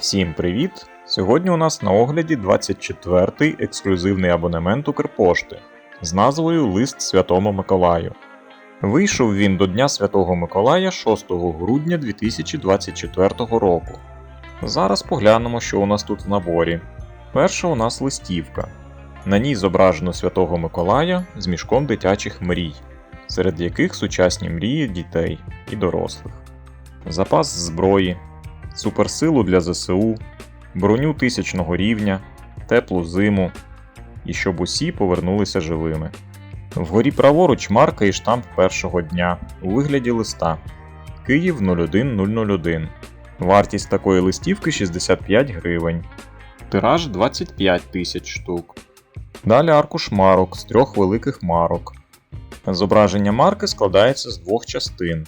Всім привіт! Сьогодні у нас на огляді 24-й ексклюзивний абонемент Укрпошти з назвою Лист Святому Миколаю. Вийшов він до Дня Святого Миколая 6 грудня 2024 року. Зараз поглянемо, що у нас тут в наборі. Перша у нас листівка. На ній зображено Святого Миколая з мішком дитячих мрій, серед яких сучасні мрії дітей і дорослих. Запас зброї, суперсилу для ЗСУ, броню тисячного рівня, теплу зиму і щоб усі повернулися живими. Вгорі праворуч марка і штамп першого дня у вигляді листа Київ 01001. Вартість такої листівки 65 гривень. Тираж 25 тисяч штук. Далі аркуш марок з трьох великих марок. Зображення марки складається з двох частин.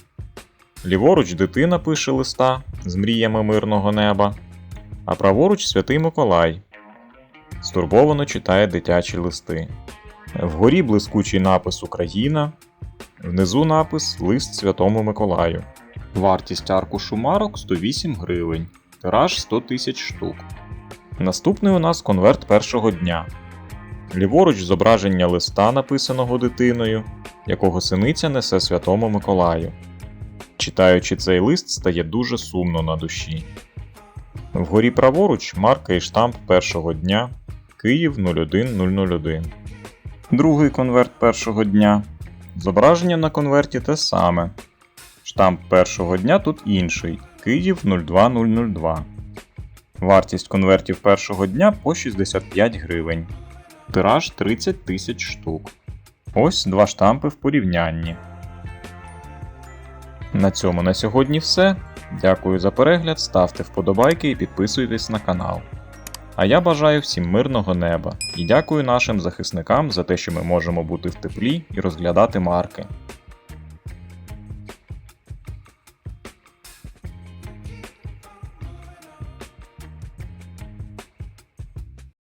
Ліворуч дитина пише листа з мріями мирного неба, а праворуч святий Миколай. Стурбовано читає дитячі листи. Вгорі блискучий напис Україна, внизу напис Лист Святому Миколаю. Вартість аркушу марок 108 гривень, тираж 100 тисяч штук. Наступний у нас конверт першого дня. Ліворуч зображення листа, написаного дитиною, якого синиця несе Святому Миколаю. Читаючи цей лист, стає дуже сумно на душі. Вгорі праворуч марка і штамп першого дня Київ 01001. Другий конверт першого дня. Зображення на конверті те саме. Штамп першого дня тут інший Київ 02002. Вартість конвертів першого дня по 65 гривень. Тираж 30 тисяч штук. Ось два штампи в порівнянні. На цьому на сьогодні все. Дякую за перегляд, ставте вподобайки і підписуйтесь на канал. А я бажаю всім мирного неба і дякую нашим захисникам за те, що ми можемо бути в теплі і розглядати марки.